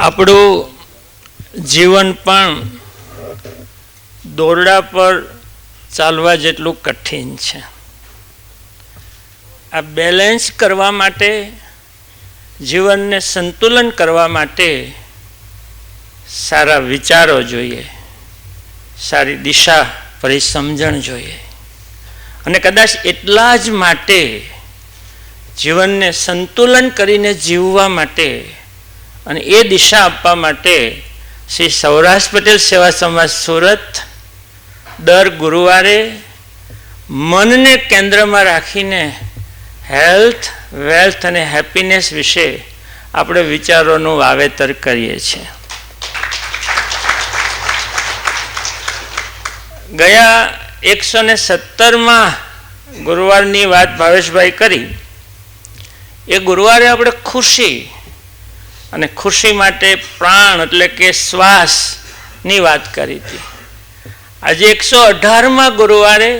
આપણું જીવન પણ દોરડા પર ચાલવા જેટલું કઠિન છે. આ બેલેન્સ કરવા માટે, જીવનને સંતુલન કરવા માટે સારા વિચારો જોઈએ, સારી દિશા પરિસમજણ જોઈએ. અને કદાચ એટલા જ માટે જીવનને સંતુલન કરીને જીવવા માટે અને એ દિશા આપવા માટે શ્રી સૌરાષ્ટ્ર પટેલ સેવા સમાજ સુરત દર ગુરુવારે મનને કેન્દ્રમાં રાખીને હેલ્થ, વેલ્થ અને હેપીનેસ વિશે આપણે વિચારોનું વાવેતર કરીએ છીએ. ગયા એકસો ને સત્તરમાં ગુરુવારની વાત ભાવેશભાઈ કરી. એ ગુરુવારે આપણે ખુશી અને ખુશી માટે પ્રાણ એટલે કે શ્વાસની વાત કરી હતી. આજે એકસો અઢારમાં ગુરુવારે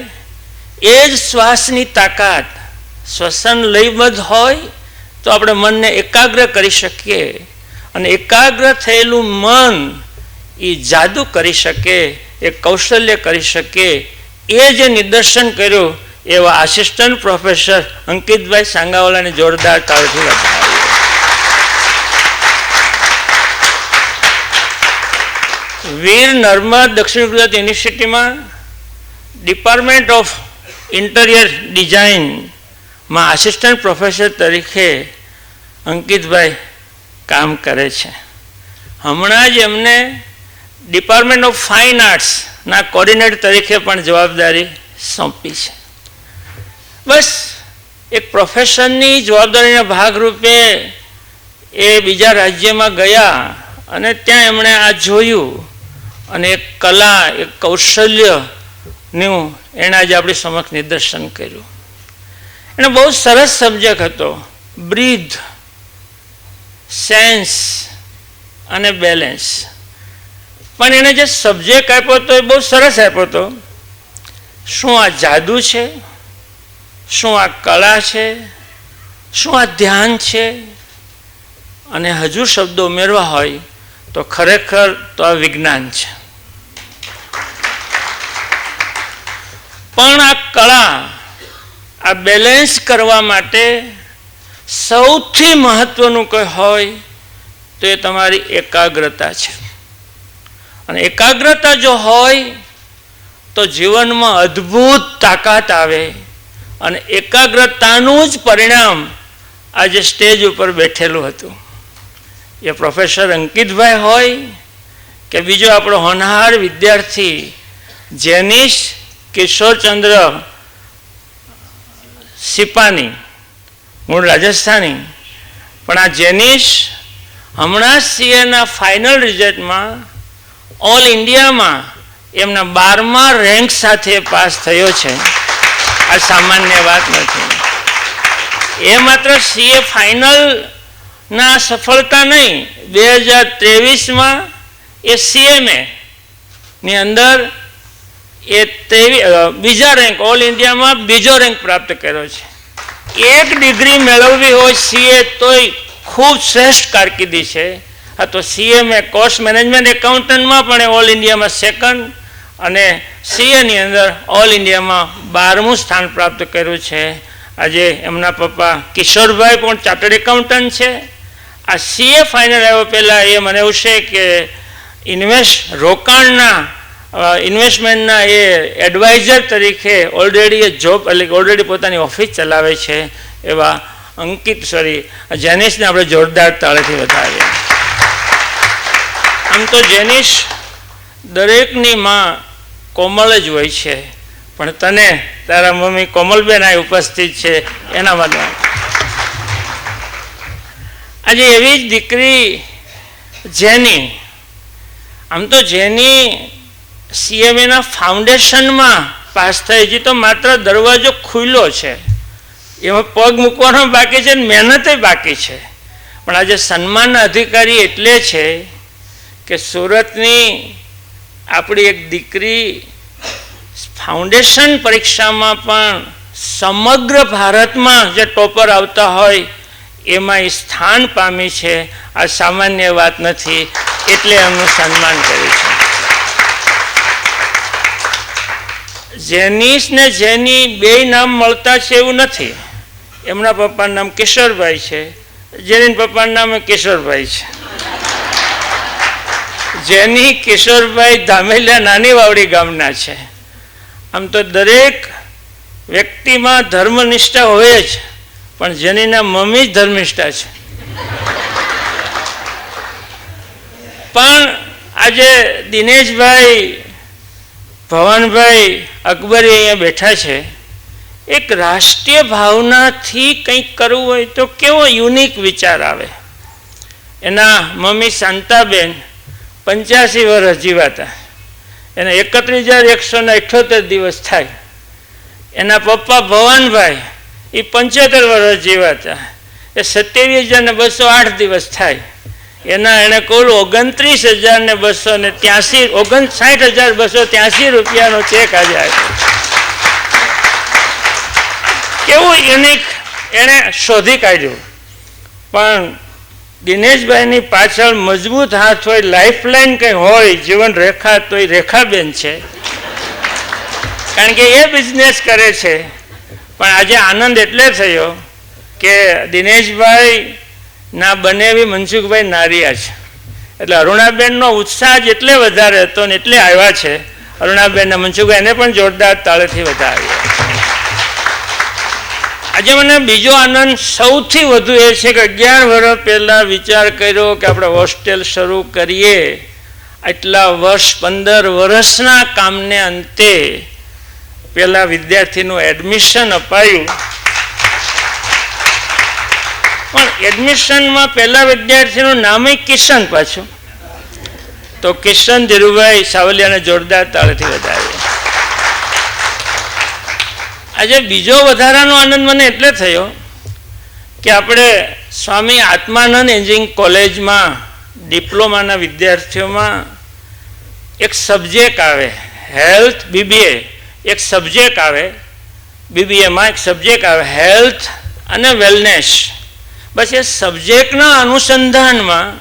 એ જ શ્વાસની તાકાત શ્વસન લયબદ્ધ હોય તો આપણે મનને એકાગ્ર કરી શકીએ અને એકાગ્ર થયેલું મન એ જાદુ કરી શકે, એ કૌશલ્ય કરી શકે, એ જે નિદર્શન કર્યું એવા આસિસ્ટન્ટ પ્રોફેસર અંકિતભાઈ સાંગાવાલાને જોરદાર તાળથી વધાવીએ વીર નર્મદ દક્ષિણ ગુજરાત યુનિવર્સિટીમાં ડિપાર્ટમેન્ટ ઓફ ઇન્ટિરિયર ડિઝાઇનમાં આસિસ્ટન્ટ પ્રોફેસર તરીકે અંકિતભાઈ કામ કરે છે. હમણાં જ એમને ડિપાર્ટમેન્ટ ઓફ ફાઇન આર્ટ્સના કોર્ડિનેટર તરીકે પણ જવાબદારી સોંપી છે. બસ, એક પ્રોફેશનની જવાબદારીના ભાગરૂપે એ બીજા રાજ્યમાં ગયા અને ત્યાં એમણે આ જોયું અને એક કલા, એક કૌશલ્યનું એણે આજે આપણી સમક્ષ નિદર્શન કર્યું. એનો બહુ સરસ સબ્જેક્ટ હતો. બ્રીધ સેન્સ અને બેલેન્સ પણ એણે જે સબ્જેક્ટ આપ્યો હતો એ બહુ સરસ આપ્યો હતો. શું આ જાદુ છે? શું આ કળા છે? શું આ ધ્યાન છે? અને હજુ શબ્દો ઉમેરવા હોય તો ખરેખર તો આ વિજ્ઞાન છે. પણ આ કળા આ બેલેન્સ કરવા માટે સૌથી મહત્વનું કંઈ હોય તો એ તમારી એકાગ્રતા છે. અને એકાગ્રતા જો હોય તો જીવનમાં અદ્ભુત તાકાત આવે અને એકાગ્રતાનું જ પરિણામ આજે સ્ટેજ ઉપર બેઠેલું હતું. એ પ્રોફેસર અંકિતભાઈ હોય કે બીજો આપણો હોનહાર વિદ્યાર્થી જેનિશ કિશોરચંદ્ર સિપાની, મૂળ રાજસ્થાની. પણ આ જેનિશ હમણાં સીએના ફાઇનલ રિઝલ્ટમાં ઓલ ઇન્ડિયામાં એમના બારમા રેન્ક સાથે પાસ થયો છે. આ સામાન્ય વાત નથી. એ માત્ર સીએ ફાઇનલના સફળતા નહીં, બે હજાર ત્રેવીસમાં એ સીએમએ ની અંદર એ તેવી બીજા રેન્ક ઓલ ઇન્ડિયામાં બીજો રેન્ક પ્રાપ્ત કર્યો છે. એક ડિગ્રી મેળવવી હોય સીએ તોય ખૂબ શ્રેષ્ઠ કારકિર્દી છે. હા, તો સીએમએ કોસ્ટ મેનેજમેન્ટ એકાઉન્ટન્ટમાં પણ ઓલ ઇન્ડિયામાં સેકન્ડ અને સીએની અંદર ઓલ ઇન્ડિયામાં બારમું સ્થાન પ્રાપ્ત કર્યું છે. આજે એમના પપ્પા કિશોરભાઈ પણ ચાર્ટર્ડ એકાઉન્ટન્ટ છે. આ સીએ ફાઇનલ આવ્યો પહેલાં એ મને એવું છે કે ઇન્વેસ્ટ રોકાણના ઇન્વેસ્ટમેન્ટના એ એડવાઇઝર તરીકે ઓલરેડી એ જોબ એટલે ઓલરેડી પોતાની ઓફિસ ચલાવે છે એવા અંકિત સોરી જેનિશને આપણે જોરદાર તાળેથી વધાવીએ. આમ તો જેનિશ દરેકની માં કોમલ જ હોય છે, પણ તને તારા મમ્મી કોમલબેન આ ઉપસ્થિત છે, એના માટે. આજે એવી જ દીકરી જેની, આમ તો જેની સીએમએના ફાઉન્ડેશનમાં પાસ થઈ હજી તો માત્ર દરવાજો ખુલ્લો છે. એમાં પગ મૂકવાનો બાકી છે મહેનતે બાકી છે. પણ આજે સન્માન અધિકારી એટલે છે કે સુરતની આપણી એક દીકરી ફાઉન્ડેશન પરીક્ષામાં પણ સમગ્ર ભારતમાં જે ટોપર આવતા હોય એમાં એ સ્થાન પામી છે. આ સામાન્ય વાત નથી. એટલે એમનું સન્માન કર્યું છે. જેનિસ ને જેની બે નામ મળતા છે એવું નથી. એમના પપ્પાનું નામ કિશોરભાઈ છે. જેની પપ્પાનું નામ કિશોરભાઈ છે. જેની કિશોરભાઈ ધામેલિયા નાની વાવડી ગામના છે. આમ તો દરેક વ્યક્તિમાં ધર્મનિષ્ઠા હોય જ, પણ જેનીના મમ્મી જ ધર્મિષ્ઠા છે. પણ આજે દિનેશભાઈ ભવનભાઈ અકબરી અહીંયા બેઠા છે. એક રાષ્ટ્રીય ભાવનાથી કંઈક કરવું હોય તો કેવો યુનિક વિચાર આવે? એના મમ્મી શાંતાબેન પંચ્યાસી વર્ષ જીવાતા. એને એકત્રીસ હજાર એકસો ને અઠ્યોતેર દિવસ થાય. એના પપ્પા ભવાનભાઈ એ પંચોતેર વર્ષ જીવાતા. એ સત્યાવીસ હજાર ને બસો આઠ દિવસ થાય. એના એણે કુલ ઓગણત્રીસ હજાર ને બસો ને ત્યાસી, ઓગણસાઠ હજાર બસો ત્યાસી રૂપિયાનો ચેક આજે આપ્યો કેવું યુનિક એણે શોધી કાઢ્યું. પણ દિનેશભાઈની પાછળ મજબૂત હાથ હોય, લાઈફલાઈન કંઈ હોય, જીવન રેખા, તો એ રેખાબેન છે. કારણ કે એ બિઝનેસ કરે છે. પણ આજે આનંદ એટલે થયો કે દિનેશભાઈ ના બનેવી મનસુખભાઈ નારિયા છે. એટલે અરુણાબેનનો ઉત્સાહ જ એટલે વધારે હતો ને એટલે આવ્યા છે. અરુણાબેનના મનસુખભાઈ એને પણ જોરદાર તાળેથી વધાવ્યા આજે મને બીજો આનંદ સૌથી વધુ એ છે કે અગિયાર વર્ષ પહેલાં વિચાર કર્યો કે આપણે હોસ્ટેલ શરૂ કરીએ. આટલા વર્ષ, પંદર વર્ષના કામને અંતે પેલા વિદ્યાર્થીનું એડમિશન અપાયું પણ એડમિશનમાં પહેલા વિદ્યાર્થીનું નામ કિશન પાછું. તો કિશન ધીરુભાઈ સાવલિયાને જોરદાર તાળથી વધારે. આજે બીજો વધારાનો આનંદ મને એટલે થયો કે આપણે સ્વામી આત્માનંદ એન્જિનિયરિંગ કોલેજમાં ડિપ્લોમાના વિદ્યાર્થીઓમાં એક સબ્જેક્ટ આવે, હેલ્થ બીબીએ, એક સબ્જેક્ટ આવે, બીબીએમાં એક સબ્જેક્ટ આવે, હેલ્થ અને વેલનેસ. બસ એ સબ્જેક્ટના અનુસંધાનમાં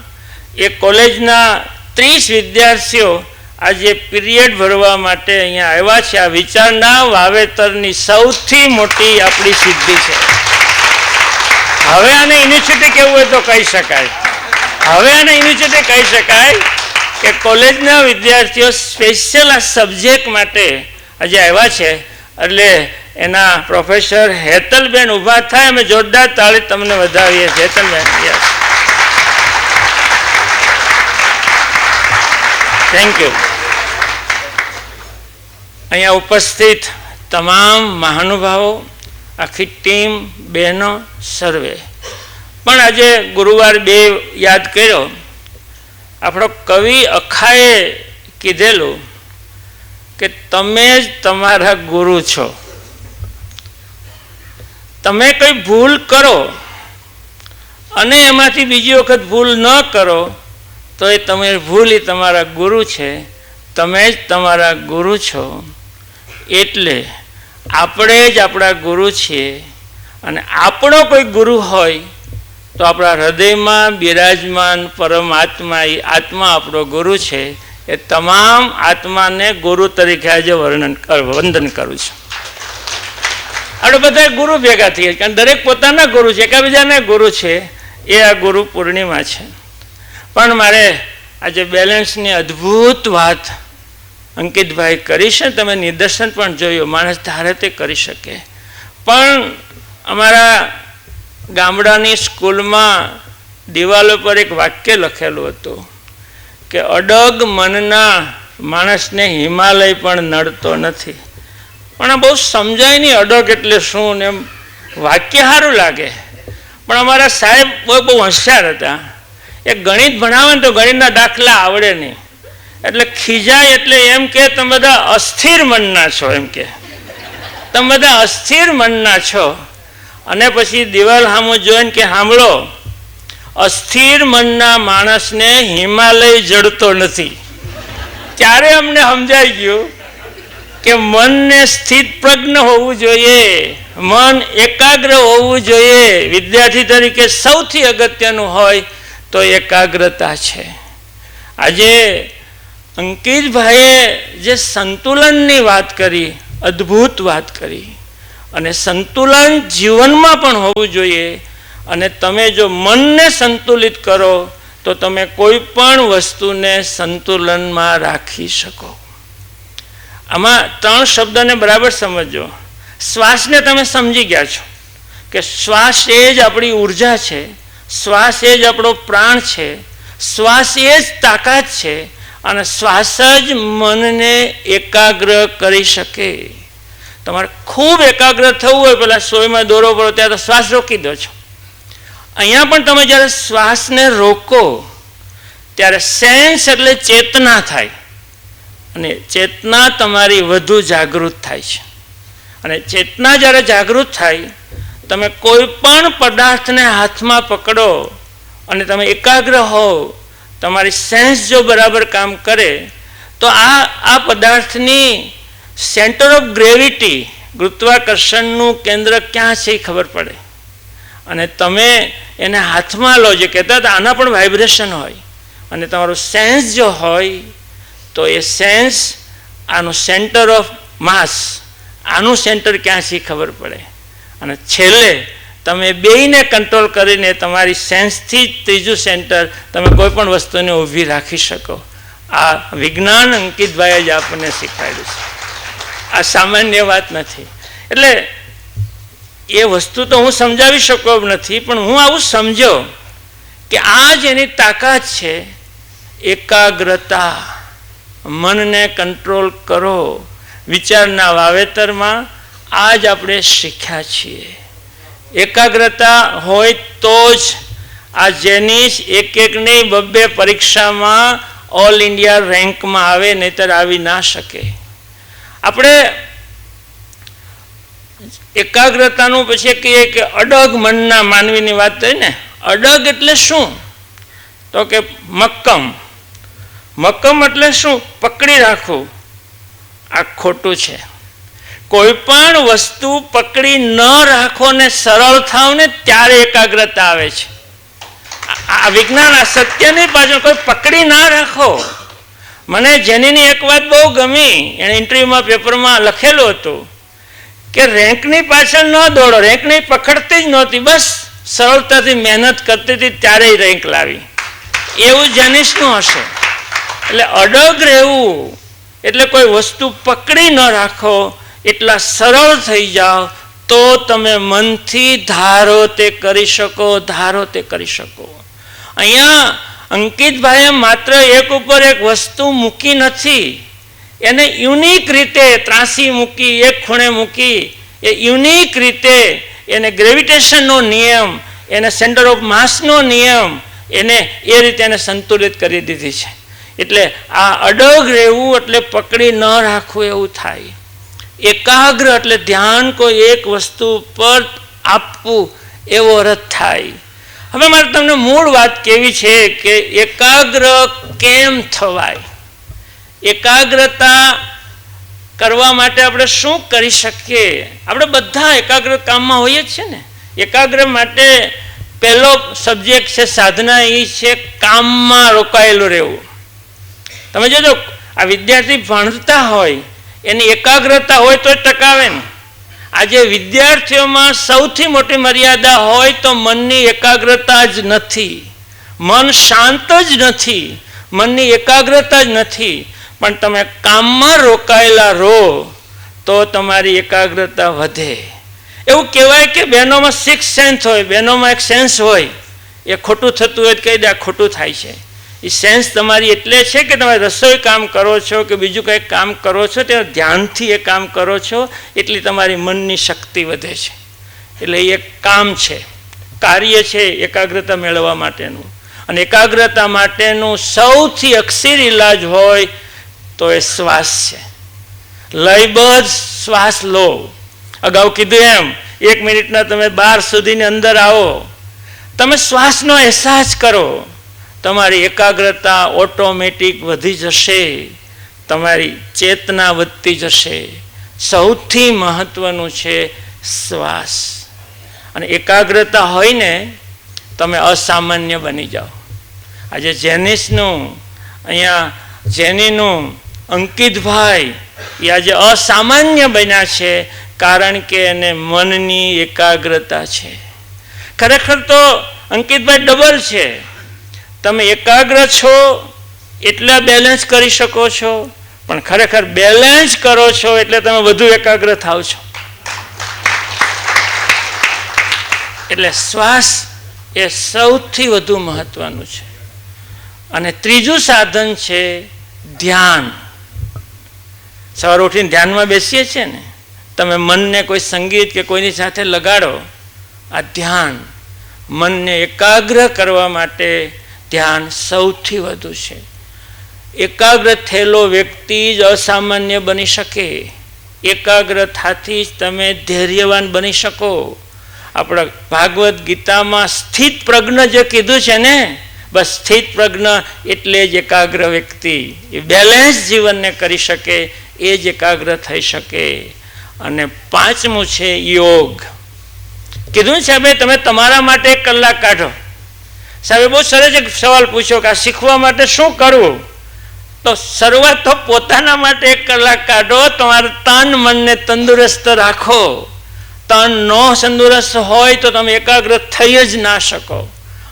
એ કોલેજના ત્રીસ વિદ્યાર્થીઓ આજે પીરિયડ ભરવા માટે અહીંયા આવ્યા છે. આ વિચારના વાવેતરની સૌથી મોટી આપણી સિદ્ધિ છે. હવે આને યુનિવર્સિટી કેવું હોય તો કહી શકાય. હવે આને યુનિવર્સિટી કહી શકાય કે કોલેજના વિદ્યાર્થીઓ સ્પેશિયલ આ સબ્જેક્ટ માટે આજે આવ્યા છે. એટલે એના પ્રોફેસર હેતલબેન ઊભા થાય, અમે જોરદાર તાળી તમને વધાવીએ હેતલબેન થેન્ક યુ અહીંયા ઉપસ્થિત તમામ મહાનુભાવો, આખી ટીમ, બહેનો, સર્વે. પણ આજે ગુરુવાર બે યાદ કર્યો. આપણો કવિ અખાએ કીધેલું કે તમે જ તમારા ગુરુ છો. તમે કંઈ ભૂલ કરો અને એમાંથી બીજી વખત ભૂલ ન કરો, તો એ તમે ભૂલ એ તમારા ગુરુ છે. તમે જ તમારા ગુરુ છો. એટલે આપણે જ આપણા ગુરુ છીએ. અને આપણો કોઈ ગુરુ હોય, તો આપણા હૃદયમાં, બિરાજમાન પરમાત્મા એ આત્મા આપણો ગુરુ છે. એ તમામ આત્માને ગુરુ તરીકે આજે વર્ણન વંદન કરું છું. આપણે બધા ગુરુ ભેગા થઈએ કારણ દરેક પોતાના ગુરુ છે, એકબીજાના ગુરુ છે, એ આ ગુરુ પૂર્ણિમા છે. પણ મારે આજે બેલેન્સની અદ્ભુત વાત અંકિતભાઈ કરી છે, તમે નિદર્શન પણ જોયું, માણસ ધારે તે કરી શકે. પણ અમારા ગામડાની સ્કૂલમાં દિવાલો પર એક વાક્ય લખેલું હતું કે અડગ મનના માણસને હિમાલય પણ નડતો નથી. પણ આ બહુ સમજાય નહીં અડગ એટલે શું ને એમ વાક્ય સારું લાગે. પણ અમારા સાહેબ બહુ બહુ હોશિયાર હતા. એ ગણિત ભણાવે ને તો ગણિતના દાખલા આવડે નહીં. એટલે ખીજાય એટલે એમ કે, તમે બધા અસ્થિર મનના છો, એમ કે. તમે બધા અસ્થિર મનના છો. અને પછી દિવાલ સામું જોઈને કે સાંભળો અસ્થિર મનના માણસને હિમાલય જડતો નથી. ત્યારે અમને સમજાઈ ગયું કે મનને સ્થિત પ્રજ્ઞ હોવું જોઈએ, મન એકાગ્ર હોવું જોઈએ. વિદ્યાર્થી તરીકે સૌથી અગત્યનું હોય તો એકાગ્રતા છે. આજે અંકિતભાઈએ જે સંતુલનની વાત કરી, અદ્ભુત વાત કરી, અને સંતુલન જીવનમાં પણ હોવું જોઈએ, અને તમે જો મનને સંતુલિત કરો, તો તમે કોઈ પણ વસ્તુને સંતુલનમાં રાખી શકો. આમાં ત્રણ શબ્દને બરાબર સમજો શ્વાસને તમે સમજી ગયા છો કે શ્વાસ એ જ આપણી ઊર્જા છે, શ્વાસ એ જ આપણો પ્રાણ છે, શ્વાસ એ જ તાકાત છે અને શ્વાસ જ મનને એકાગ્ર કરી શકે. તમારે ખૂબ એકાગ્ર થવું હોય, પેલા સોયમાં દોરો પડો, ત્યાં તો શ્વાસ રોકી દો છો. અહીંયા પણ તમે જ્યારે શ્વાસને રોકો, ત્યારે સેન્સ એટલે ચેતના થાય. અને ચેતના તમારી વધુ જાગૃત થાય છે. અને ચેતના જ્યારે જાગૃત થાય, તમે કોઈ પણ પદાર્થને હાથમાં પકડો અને તમે એકાગ્ર હોવ તમારી સેન્સ જો બરાબર કામ કરે, તો આ આ પદાર્થની સેન્ટર ઓફ ગ્રેવિટી, ગુરુત્વાકર્ષણનું કેન્દ્ર ક્યાં છે એ ખબર પડે. અને તમે એને હાથમાં લો, જે કહેતા હતા, આના પણ વાઇબ્રેશન હોય. અને તમારું સેન્સ જો હોય તો એ સેન્સ આનું સેન્ટર ઓફ માસ આનું સેન્ટર ક્યાં છે ખબર પડે? અને છેલ્લે, તમે બેયને કંટ્રોલ કરીને તમારી સેન્સથી જ ત્રીજું સેન્ટર તમે કોઈ પણ વસ્તુને ઊભી રાખી શકો. આ વિજ્ઞાન અંકિતભાઈએ જ આપણને શીખવાડ્યું છે. આ સામાન્ય વાત નથી. એટલે એ વસ્તુ તો હું સમજાવી શકો નથી, પણ હું આવું સમજો કે આ જ એની તાકાત છે, એકાગ્રતા. મનને કંટ્રોલ કરો. વિચારના વાવેતરમાં આ જ આપણે શીખ્યા છીએ. એકાગ્રતા હોય તો જ આ જેનિસ એક એકની બબ્બે પરીક્ષામાં ઓલ ઇન્ડિયા રેન્કમાં આવે, નહીતર આવી ના શકે. આપણે એકાગ્રતાનું પછી કહીએ કે અડગ મનના માનવીની વાત થઈ ને. અડગ એટલે શું? તો કે મક્કમ. મક્કમ એટલે શું? પકડી રાખવું. આ ખોટું છે. કોઈ પણ વસ્તુ પકડી ન રાખો ને સરળ થાવ ને ત્યારે એકાગ્રતા આવે છે. આ વિજ્ઞાન આ સત્યની પાછળ કોઈ પકડી ના રાખો. મને જેનીની એક વાત બહુ ગમી. એણે ઇન્ટરવ્યુમાં પેપરમાં લખેલું હતું કે રેન્કની પાછળ ન દોડો. રેન્કની પકડતી જ નહોતી. બસ સરળતાથી મહેનત કરતી હતી, ત્યારે રેન્ક લાવી. એવું જેનિસનું હશે. એટલે અડગ રહેવું, એટલે કોઈ વસ્તુ પકડી ન રાખો, એટલા સરળ થઈ જાઓ, તો તમે મનથી ધારો તે કરી શકો, ધારો તે કરી શકો. અહીંયા અંકિતભાઈએ માત્ર એક ઉપર એક વસ્તુ મૂકી નથી. એને યુનિક રીતે ત્રાસી મૂકી, એક ખૂણે મૂકી, એ યુનિક રીતે એને ગ્રેવિટેશનનો નિયમ, એને સેન્ટર ઓફ માસનો નિયમ, એને એ રીતે એને સંતુલિત કરી દીધી છે. એટલે આ અડગ રહેવું એટલે પકડી ન રાખવું એવું થાય. એકાગ્ર એટલે ધ્યાન કોઈ એક વસ્તુ પર આપવું એવો અર્થ થાય. હવે મારે તમને મૂળ વાત કેવી છે કે એકાગ્ર કેમ થવાય? એકાગ્રતા કરવા માટે આપણે શું કરી શકીએ? આપણે બધા એકાગ્ર કામમાં હોઈએ જ છે ને. એકાગ્ર માટે પહેલો સબ્જેક્ટ છે સાધના એ છે કામમાં રોકાયેલું રહેવું. તમે જોજો, આ વિદ્યાર્થી ભણતા હોય, એની એકાગ્રતા હોય તો ટકાવે ને. આજે વિદ્યાર્થીઓમાં સૌથી મોટી મર્યાદા હોય તો મનની એકાગ્રતા જ નથી. મન શાંત જ નથી, મનની એકાગ્રતા જ નથી. પણ તમે કામમાં રોકાયેલા રહો, તો તમારી એકાગ્રતા વધે. એવું કહેવાય કે બહેનોમાં સિક્સ સેન્સ હોય બહેનોમાં એક સેન્સ હોય. એ ખોટું થતું હોય કહી દે ખોટું થાય છે. એ સેન્સ તમારી એટલે છે કે તમે રસોઈ કામ કરો છો કે બીજું કંઈક કામ કરો છો તે ધ્યાનથી એ કામ કરો છો, એટલી તમારી મનની શક્તિ વધે છે. એટલે એ કામ છે, કાર્ય છે એકાગ્રતા મેળવવા માટેનું. અને એકાગ્રતા માટેનું સૌથી અક્ષીર ઇલાજ હોય તો એ શ્વાસ છે. લયબદ્ધ શ્વાસ લો. અગાઉ કીધું એમ, એક મિનિટના તમે બાર સુધીની અંદર આવો. તમે શ્વાસનો અહેસાસ કરો. તમારી એકાગ્રતા ઓટોમેટિક વધી જશે, તમારી ચેતના વધતી જશે. સૌથી મહત્વનું છે શ્વાસ. અને એકાગ્રતા હોય ને તમે અસામાન્ય બની જાઓ. આજે જેનિસનું, અહીંયા જેનીનું, અંકિતભાઈ, એ આજે અસામાન્ય બન્યા છે કારણ કે એને મનની એકાગ્રતા છે. ખરેખર તો અંકિતભાઈ ડબલ છે. તમે એકાગ્ર છો, એટલા બેલેન્સ કરી શકો છો, પણ ખરેખર બેલેન્સ કરો છો એટલે તમે વધુ એકાગ્ર થાવ છો. એટલે શ્વાસ એ સૌથી વધુ મહત્વનું છે. અને ત્રીજું સાધન છે ધ્યાન. સવારે ઉઠીને ધ્યાનમાં બેસીએ છીએ ને, તમે મનને કોઈ સંગીત કે કોઈની સાથે લગાડો, આ ધ્યાન મનને એકાગ્ર કરવા માટે ધ્યાન સૌથી વધુ છે. એકાગ્ર થયેલો વ્યક્તિ જ અસામાન્ય બની શકે. એકાગ્રતાથી જ તમે ધૈર્યવાન બની શકો. આપણા ભાગવત ગીતામાં સ્થિત પ્રજ્ઞ જે કીધું છે ને, બસ સ્થિત પ્રજ્ઞ એટલે જ એકાગ્ર વ્યક્તિ. એ બેલેન્સ જીવનને કરી શકે, એ જ એકાગ્ર થઈ શકે. અને પાંચમું છે યોગ. કીધું છે ભાઈ, તમે તમારા માટે એક કલાક કાઢો. સાહેબે બહુ સરસ એક સવાલ પૂછ્યો કે આ શીખવા માટે શું કરવું? તો શરૂઆત તો પોતાના માટે એક કલાક કાઢો, તમારા તન મનને તંદુરસ્ત રાખો. તન ન તંદુરસ્ત હોય તો તમે એકાગ્ર થઈ જ ના શકો.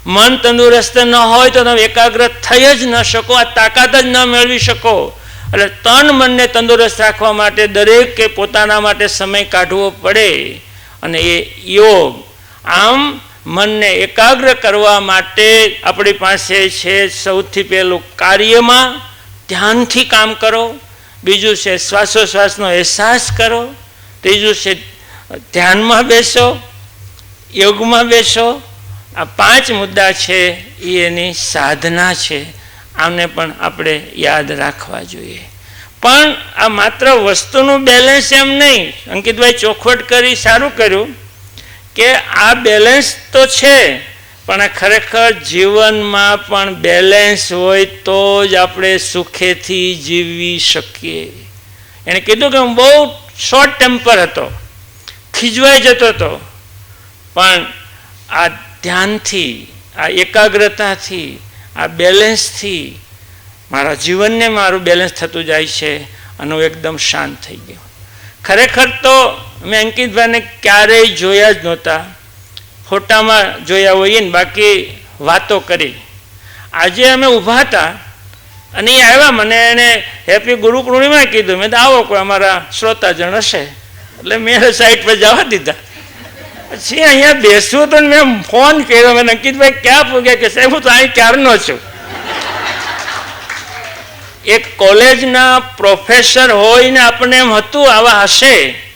મન તંદુરસ્ત ન હોય તો તમે એકાગ્ર થઈ જ ન શકો, આ તાકાત જ ન મેળવી શકો. એટલે તન મનને તંદુરસ્ત રાખવા માટે દરેકે પોતાના માટે સમય કાઢવો પડે. અને એ યોગ, આમ મનને એકાગ્ર કરવા માટે આપણી પાસે છે સૌથી પહેલું કાર્યમાં ધ્યાનથી કામ કરો. બીજું છે શ્વાસોશ્વાસનો અહેસાસ કરો. ત્રીજું છે ધ્યાનમાં બેસો, યોગમાં બેસો. આ પાંચ મુદ્દા છે એ એની સાધના છે. આને પણ આપણે યાદ રાખવા જોઈએ. પણ આ માત્ર વસ્તુનું બેલેન્સ એમ નહીં. અંકિતભાઈ ચોખવટ કરી, સારું કર્યું. કે આ બેલેન્સ તો છે, પણ ખરેખર જીવનમાં પણ બેલેન્સ હોય તો જ આપણે સુખેથી જીવી શકીએ. એણે કીધું કે હું બહુ શોર્ટ ટેમ્પર હતો, ખીજવાઈ જતો હતો, પણ આ ધ્યાનથી, આ એકાગ્રતાથી, આ બેલેન્સથી મારા જીવનને મારું બેલેન્સ થતું જાય છે અને હું એકદમ શાંત થઈ ગયો. ખરેખર તો મેં અંકિતભાઈને ક્યારેય જોયા જ નહોતા. ફોટામાં જોયા હોઈએ ને બાકી વાતો કરી. આજે અમે ઊભા હતા અને એ આવ્યા મને એને હેપી ગુરુ પૂર્ણિમા કીધું. મેં તો આવો કોઈ અમારા શ્રોતાજણ હશે. એટલે મેં સાઈડ પર જવા દીધા. પછી અહીંયા બેસું તો મેં ફોન કર્યો. મેં અંકિતભાઈ, ક્યાં પૂગ્યા? કે સાહેબ, હું તો અહીં ક્યારનો છું. એક કોલેજના પ્રોફેસર હોય ને આપણને એમ હતું, આવા હશે.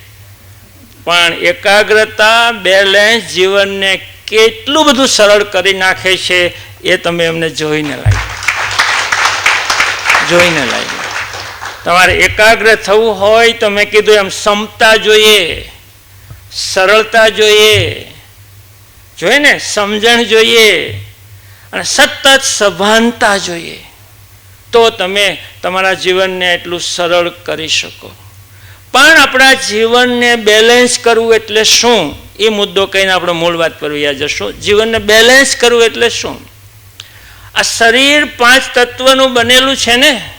પણ એકાગ્રતા બેલેન્સ જીવનને કેટલું બધું સરળ કરી નાખે છે એ તમે એમને જોઈને લાગ્યું. જોઈને લાગ્યું. તમારે એકાગ્ર થવું હોય તો મેં કીધું એમ ક્ષમતા જોઈએ, સરળતા જોઈએ જોઈએ ને સમજણ જોઈએ અને સતત સભાનતા જોઈએ. તો તમે તમારા જીવનને એટલું સરળ કરી શકો. પણ આપણા જીવનને બેલેન્સ કરવું એટલે શું? એ મુદ્દો કહીને આપણે મૂળ વાત પર વ્યા જશું. જીવનને બેલેન્સ કરવું એટલે શું? આ શરીર પાંચ તત્વનું બનેલું છે ને?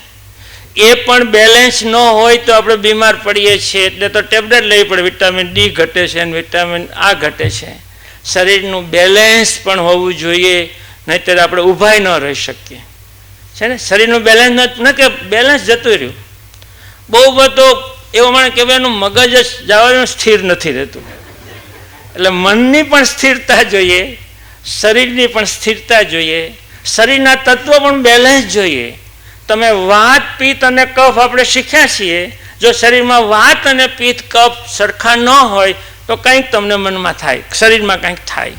એ પણ બેલેન્સ ન હોય તો આપણે બીમાર પડીએ છીએ. એટલે તો ટેબ્લેટ લેવી પડે. વિટામિન ડી ઘટે છે અને વિટામિન આ ઘટે છે. શરીરનું બેલેન્સ પણ હોવું જોઈએ. નહીંતર આપણે ઊભાઈ ન રહી શકીએ. છે ને? શરીરનું બેલેન્સ ન કે બેલેન્સ જતું રહ્યું. બહુ બધો એવો મને કહેવાય એનું મગજ જ જવાનું સ્થિર નથી રહેતું. એટલે મનની પણ સ્થિરતા જોઈએ, શરીરની પણ સ્થિરતા જોઈએ, શરીરના તત્વો પણ બેલેન્સ જોઈએ. તમે વાત પિત્ત અને કફ આપણે શીખ્યા છીએ. જો શરીરમાં વાત અને પિત્ત કફ સરખા ન હોય, તો કંઈક તમને મનમાં થાય, શરીરમાં કંઈક થાય.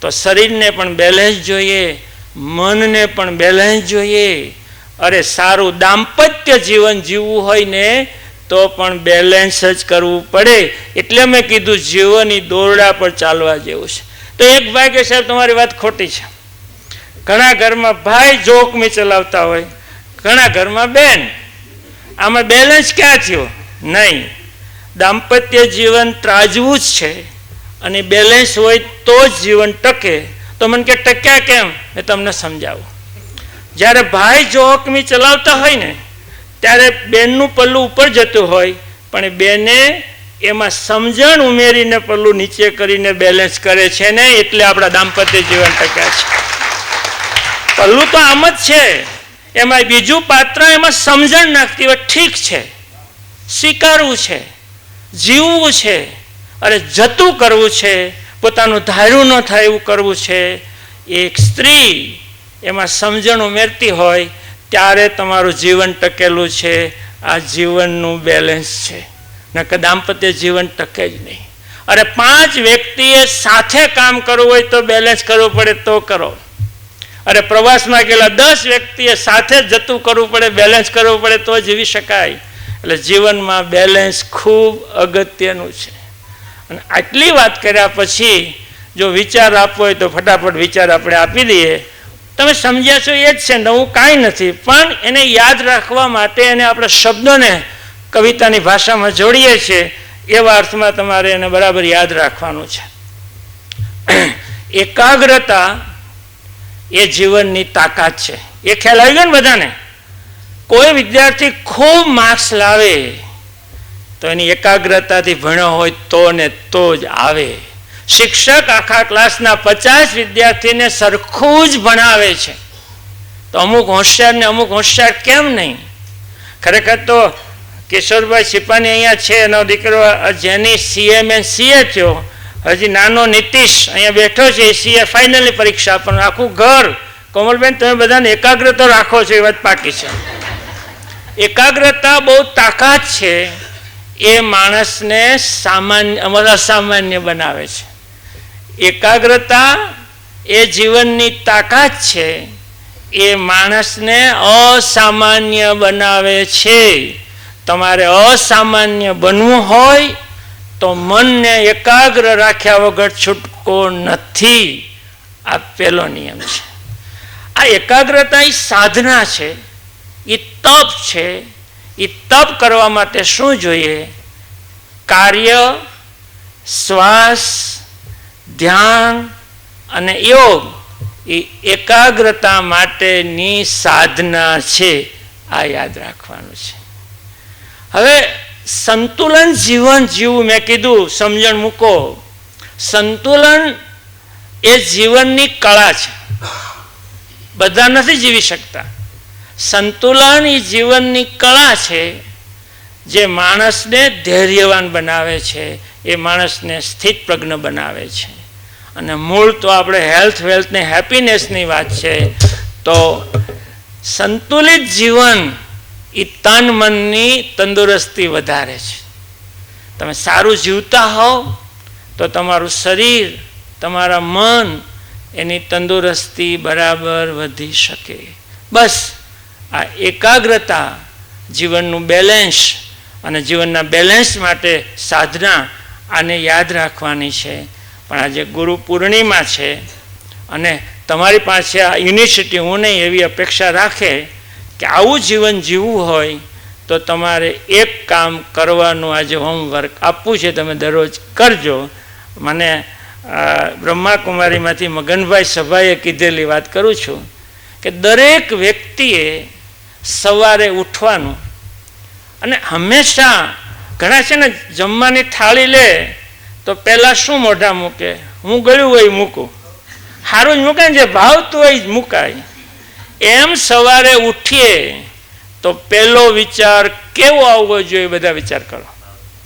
તો શરીરને પણ બેલેન્સ જોઈએ, મનને પણ બેલેન્સ જોઈએ. અરે સારું દાંપત્ય જીવન જીવવું હોય ને તો પણ બેલેન્સ જ કરવું પડે. એટલે મેં કીધું જીવોની દોરડા પર ચાલવા જેવું છે. તો એક ભાઈ કે સાહેબ, તમારી વાત ખોટી છે. ઘણા ઘરમાં ભાઈ જોકમી ચલાવતા હોય, ઘણા ઘરમાં બેન. આમાં બેલેન્સ ક્યાં થયો? નહીં. દાંપત્ય જીવન ત્રાજવું જ છે અને બેલેન્સ હોય તો જ જીવન ટકે. તો મને કે ટક્યા કેમ? એ તમને સમજાવું. જ્યારે ભાઈ જોકમી ચલાવતા હોય ને ત્યારે બેનનું પલ્લું ઉપર જતું હોય, પણ બેને એમાં સમજણ ઉમેરીને પલ્લું નીચે કરીને બેલેન્સ કરે છે ને, એટલે આપણા દાંપત્ય જીવન ટક્યા છે. પલ્લું તો આમ જ છે. એમાં બીજું પાત્ર એમાં સમજણ નાખતી હોય, ઠીક છે. સ્વીકારવું છે. જીવવું છે. અરે જતું કરવું છે. પોતાનું ધાર્યું ન થાય એવું કરવું છે. એક સ્ત્રી એમાં સમજણ ઉમેરતી હોય ત્યારે તમારું જીવન ટકેલું છે, આ જીવનનું બેલેન્સ છે. નકર દાંપત્ય જીવન ટકે જ નહીં. અરે પાંચ વ્યક્તિએ સાથે કામ કરવું હોય તો બેલેન્સ કરવું પડે, તો કરો. અરે પ્રવાસમાં ગયેલા દસ વ્યક્તિએ સાથે જતું કરવું પડે બેલેન્સ કરવું પડે, તો જીવી શકાય. એટલે જીવનમાં બેલેન્સ ખૂબ અગત્યનું છે. અને આટલી વાત કર્યા પછી જો વિચાર આપવો હોય તો ફટાફટ વિચાર આપણે આપી દઈએ. તમે સમજ્યા છો એ જ છે નવું કાંઈ નથી, પણ એને યાદ રાખવા માટે એને આપણે શબ્દોને કવિતાની ભાષામાં જોડીએ છીએ, એવા અર્થમાં તમારે એને બરાબર યાદ રાખવાનું છે. એકાગ્રતા એ જીવનની તાકાત છે. એ ખ્યાલ આવી ગયો ને બધાને? કોઈ વિદ્યાર્થી ખૂબ માર્ક્સ લાવે, તો એની એકાગ્રતાથી ભણ્યો હોય તો ને તો જ આવે. શિક્ષક આખા ક્લાસના પચાસ વિદ્યાર્થીને સરખું જ ભણાવે છે. તો અમુક હોશિયાર ને અમુક હોશિયાર કેમ નહીં? ખરેખર તો કિશોરભાઈ સિપાની અહીંયા છે, એનો દીકરો જેની સીએમ એન સીએ થયો, હજી નાનો નીતિશ અહીંયા બેઠો છે સીએ ફાઇનલની પરીક્ષા પણ આખું ઘર. કોમલબેન, તમે બધાને એકાગ્રતા રાખો છો, એ વાત પાકી છે. એકાગ્રતા બહુ તાકાત છે, એ માણસને સામાન્ય અસામાન્ય બનાવે છે. એકાગ્રતા એ જીવનની તાકાત છે, એ માણસને અસામાન્ય બનાવે છે. તમારે અસામાન્ય બનવું હોય તો મનને એકાગ્ર રાખ્યા વગર છૂટકો નથી. આ પહેલો નિયમ છે. આ એકાગ્રતા એ સાધના છે એ તપ છે. એ તપ કરવા માટે શું જોઈએ? કાર્ય, શ્વાસ ધ્યાન અને યોગ એ એકાગ્રતા માટેની સાધના છે, આ યાદ રાખવાનું છે. હવે સંતુલન જીવન જીવવું મેં કીધું, સમજણ મૂકો. સંતુલન એ જીવનની કળા છે. બધા નથી જીવી શકતા. સંતુલન એ જીવનની કળા છે, જે માણસને ધૈર્યવાન બનાવે છે, એ માણસને સ્થિત પ્રજ્ઞ બનાવે છે. અને મૂળ તો આપણે હેલ્થ વેલ્થ ને હેપીનેસની વાત છે, તો સંતુલિત જીવન એ તન મનની તંદુરસ્તી વધારે છે. તમે સારું જીવતા હોવ, તો તમારું શરીર, તમારા મન એની તંદુરસ્તી બરાબર વધી શકે. બસ, આ એકાગ્રતા, જીવનનું બેલેન્સ અને જીવનના બેલેન્સ માટે સાધના આને યાદ રાખવાની છે. પણ આજે ગુરુ પૂર્ણિમા છે અને તમારી પાસે આ યુનિવર્સિટી હું નહીં એવી અપેક્ષા રાખે કે આવું જીવન જીવવું હોય તો તમારે એક કામ કરવાનું આજે હોમવર્ક આપવું છે તમે દરરોજ કરજો. મને બ્રહ્માકુમારીમાંથી મગનભાઈ સભાએ કીધેલી વાત કરું છું કે દરેક વ્યક્તિએ સવારે ઉઠવાનું અને હંમેશા ઘણા છે ને જમવાની થાળી લે તો પહેલાં શું મોઢા મૂકે? હું ગયું હોય મૂકું. સારું જ મૂકે ને જે ભાવતું હોય જ મૂકાય. એમ સવારે ઉઠીએ તો પહેલો વિચાર કેવો આવવો જોઈએ બધા વિચાર કરો.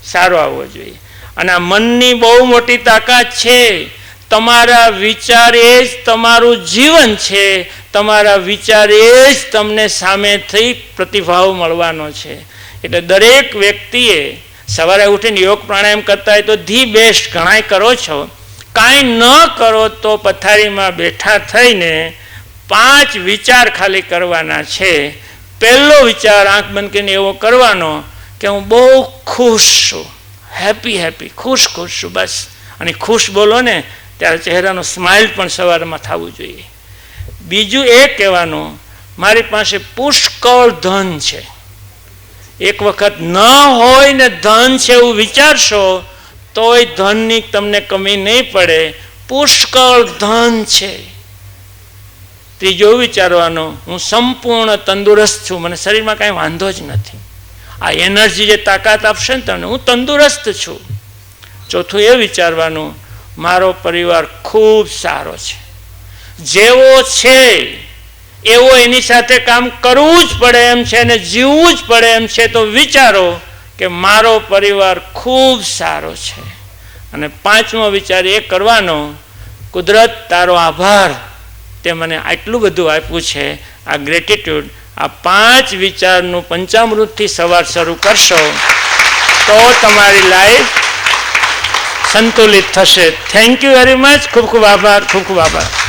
સારો આવવો જોઈએ. અને આ મનની બહુ મોટી તાકાત છે. તમારા વિચાર એ જ તમારું જીવન છે. તમારા વિચાર એ જ તમને સામેથી પ્રતિભાવ મળવાનો છે. એટલે દરેક વ્યક્તિએ સવારે ઉઠીને યોગ પ્રાણાયામ કરતા હોય તો ધી બેસ્ટ ઘણાય કરો છો. કાંઈ ન કરો તો પથારીમાં બેઠા થઈને પાંચ વિચાર ખાલી કરવાના છે. પહેલો વિચાર આંખ બંધ કરીને એવો કરવાનો કે હું બહુ ખુશ છું. હેપી હેપી, ખુશ ખુશ છું બસ. અને ખુશ બોલો ને ત્યારે ચહેરાનો સ્માઇલ પણ સવારમાં થવું જોઈએ. બીજું એ કહેવાનું, મારી પાસે પુષ્કળ ધન છે. એક વખત ન હોય ને ધન છે એવું વિચારશો, તોય ધનની તમને કમી નહીં પડે. પુષ્કળ ધન છે. ત્રીજો વિચારવાનો, હું સંપૂર્ણ તંદુરસ્ત છું. મને શરીરમાં કાંઈ વાંધો જ નથી. આ એનર્જી જે તાકાત આપશે ને તમને, હું તંદુરસ્ત છું. ચોથું એ વિચારવાનું, મારો પરિવાર ખૂબ સારો છે. જેવો છે એવો એની સાથે કામ કરવું જ પડે એમ છે અને જીવવું જ પડે એમ છે તો વિચારો કે મારો પરિવાર ખૂબ સારો છે. અને પાંચમો વિચાર એ કરવાનો, કુદરત, તારો આભાર. તે મને આટલું બધું આપ્યું છે, આ ગ્રેટિટ્યૂડ આ પાંચ વિચારનું પંચામૃતથી સવાર શરૂ કરશો તો તમારી લાઈફ સંતુલિત થશે. થેન્ક યુ વેરી મચ ખૂબ ખૂબ આભાર, ખૂબ ખૂબ આભાર.